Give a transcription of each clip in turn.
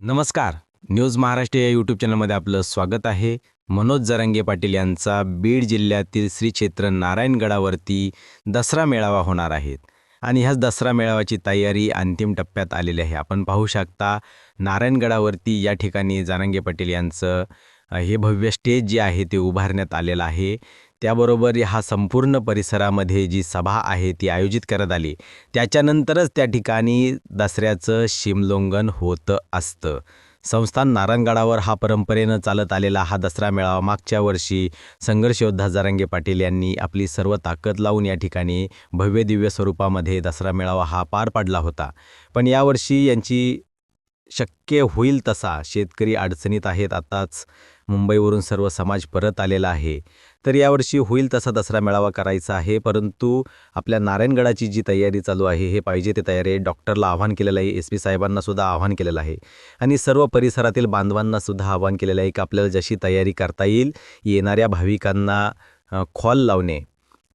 नमस्कार. न्यूज महाराष्ट्र या यूट्यूब चॅनलमध्ये आपलं स्वागत आहे. मनोज जरांगे पाटील यांचा बीड जिल्ह्यातील श्री क्षेत्र नारायणगडावरती दसरा मेळावा होणार आहे. आणि ह्याच दसरा मेळाव्याची तयारी अंतिम टप्प्यात आलेली आहे. आपण पाहू शकता नारायणगडावरती या ठिकाणी जरांगे पाटील यांचं हे भव्य स्टेज जे आहे ते उभारण्यात आलेलं आहे. त्याबरोबर हा संपूर्ण परिसरामध्ये जी सभा आहे ती आयोजित करण्यात आली. त्याच्यानंतरच त्या ठिकाणी दसऱ्याचं शिमलोंगन होतं असतं. संस्थान नारायणगडावर हा परंपरेनं चालत आलेला हा दसरा मेळावा मागच्या वर्षी संघर्षयोद्धा जारंगे पाटील यांनी आपली सर्व ताकद लावून या ठिकाणी भव्य दिव्य स्वरूपामध्ये दसरा मेळावा हा पार पाडला होता. पण यावर्षी यांची शक्य होईल तसा. शेतकरी अडचणीत आहेत. आताच मुंबईवरून सर्व समाज परत आलेला आहे. तर यावर्षी होईल तसा दसरा मेळावा करायचा आहे. परंतु आपल्या नारायणगडाची जी तयारी चालू आहे हे पाहिजे ते तयारी आहे. डॉक्टरला आव्हान केलेलं आहे. एस पी साहेबांनासुद्धा आव्हान केलेलं आहे. आणि सर्व परिसरातील बांधवांनासुद्धा आव्हान केलेलं आहे की आपल्याला जशी तयारी करता येईल येणाऱ्या भाविकांना खॉल लावणे.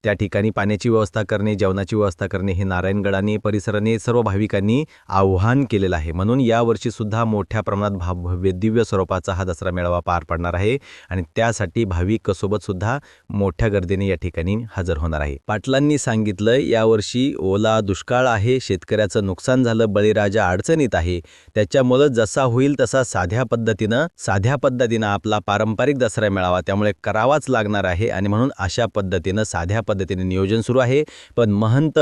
त्या ठिकाणी पाण्याची व्यवस्था करणे जेवणाची व्यवस्था करणे हे नारायणगडाने परिसराने सर्व भाविकांनी आव्हान केलेलं आहे. म्हणून यावर्षीसुद्धा मोठ्या प्रमाणात भा भव्य दिव्य स्वरूपाचा हा दसरा मेळावा पार पडणार आहे आणि त्यासाठी भाविकसोबत सुद्धा मोठ्या गर्दीने या ठिकाणी हजर होणार आहे. पाटलांनी सांगितलं यावर्षी ओला दुष्काळ आहे शेतकऱ्याचं नुकसान झालं बळीराजा अडचणीत आहे. त्याच्यामुळं जसा होईल तसा साध्या पद्धतीनं साध्या पद्धतीनं आपला पारंपरिक दसरा मेळावा त्यामुळे करावाच लागणार आहे आणि म्हणून अशा पद्धतीनं साध्या पद्धतीने नियोजन सुरू आहे. पण महंत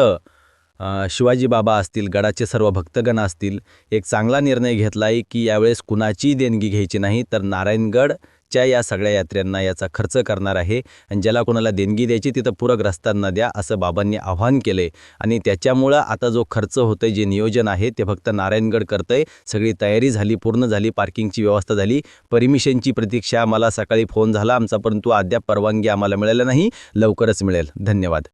शिवाजीबाबा शिवाजी बाबा असतील गडाचे सर्व भक्तगण असतील एक चांगला निर्णय घेतला आहे की यावेळेस कुणाचीही देणगी घ्यायची नाही तर नारायणगड च्या या सगळ्या यात्र्यांना याचा खर्च करणार आहे. आणि ज्याला कोणाला देणगी द्यायची तिथं पूरग्रस्तांना द्या असं बाबांनी आव्हान केलं आणि त्याच्यामुळं आता जो खर्च होतं जे नियोजन आहे ते फक्त नारायणगड करतंय. सगळी तयारी झाली पूर्ण झाली पार्किंगची व्यवस्था झाली. परमिशनची प्रतीक्षा मला सकाळी फोन झाला आमचा परंतु अद्याप परवानगी आम्हाला मिळाली नाही. लवकरच मिळेल. धन्यवाद.